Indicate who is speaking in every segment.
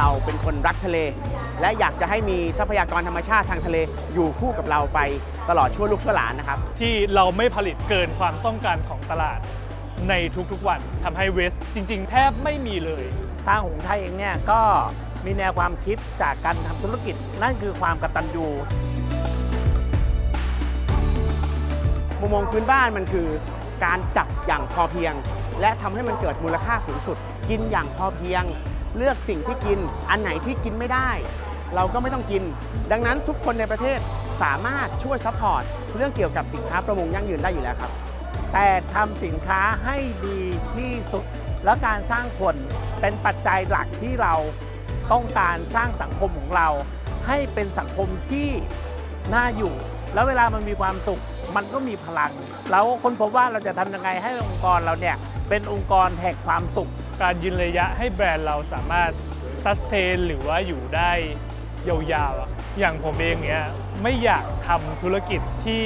Speaker 1: เราเป็นคนรักทะเล และอยากจะให้มีทรัพยากรธรรมชาติทางทะเลอยู่คู่กับเราไปตลอดชั่วลูกชั่วหลานนะครับ
Speaker 2: ที่เราไม่ผลิตเกินความต้องการของตลาดในทุกๆวันทำให้เวสจริง ๆ แทบไม่มีเลย
Speaker 3: ทางหงส์ไทยเองเนี่ยก็มีแนวความคิดจากการทำธุรกิจ นั่นคือความกตัญญู
Speaker 1: มุมมองพื้นบ้านมันคือการจับอย่างพอเพียง และทำให้มันเกิดมูลค่าสูงสุด กินอย่างพอเพียง เลือกสิ่งที่กิน อันไหนที่กินไม่ได้ เราก็ไม่ต้องกิน ดังนั้นทุกคนในประเทศสามารถช่วยซัพพอร์ตเรื่องเกี่ยวกับสินค้าประมงยั่งยืนได้อยู่แล้วครับ
Speaker 3: แต่ทำสินค้าให้ดีที่สุด แล้วการสร้างคนเป็นปัจจัยหลักที่เราต้องการสร้างสังคมของเรา ให้เป็นสังคมที่น่าอยู่ แล้วเวลามันมีความสุข มันก็มีพลัง แล้วคนพบว่าเราจะทำยังไงให้องค์กรเราเนี่ยเป็นองค์กรแห่งความสุข
Speaker 2: การยืนระยะให้แบรนด์เราสามารถซัสเทนหรือว่าอยู่ได้ยาวๆ อย่างผมเองเนี้ยไม่อยากทำธุรกิจที่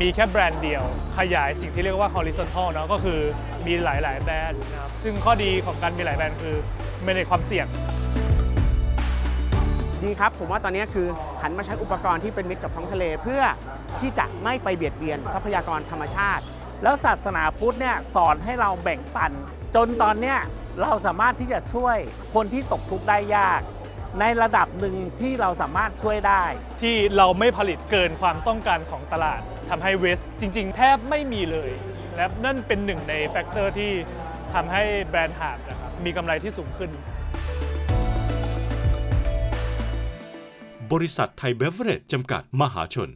Speaker 2: มีแค่แบรนด์เดียว ขยายสิ่งที่เรียกว่า horizontal เนาะก็คือมีหลายๆ แบรนด์นะครับซึ่งข้อดีของการมีหลายแบรนด์คือไม่ในความเสี่ยง
Speaker 1: ดีครับ ผมว่าตอนนี้คือหันมาใช้อุปกรณ์ที่เป็นมิตรกับท้องทะเล เพื่อที่จะไม่ไปเบียดเบียนทรัพยากรธรรมชาติ
Speaker 3: แล้วศาสนาพุทธเนี่ยสอนให้เราแบ่งปัน จนตอนเนี้ยเราสามารถที่จะช่วยคนที่ตกทุกข์ได้ยาก ในระดับหนึ่งที่เราสามารถช่วยได้
Speaker 2: ที่เราไม่ผลิตเกินความต้องการของตลาดทำให้เวสจริง ๆ แทบไม่มีเลยและนั่นเป็นหนึ่งในแฟกเตอร์ที่ทำให้แบรนด์หาบนะครับมีกำไรที่สูงขึ้น
Speaker 4: บริษัทไทยเบเวอเรจจำกัดมหาชน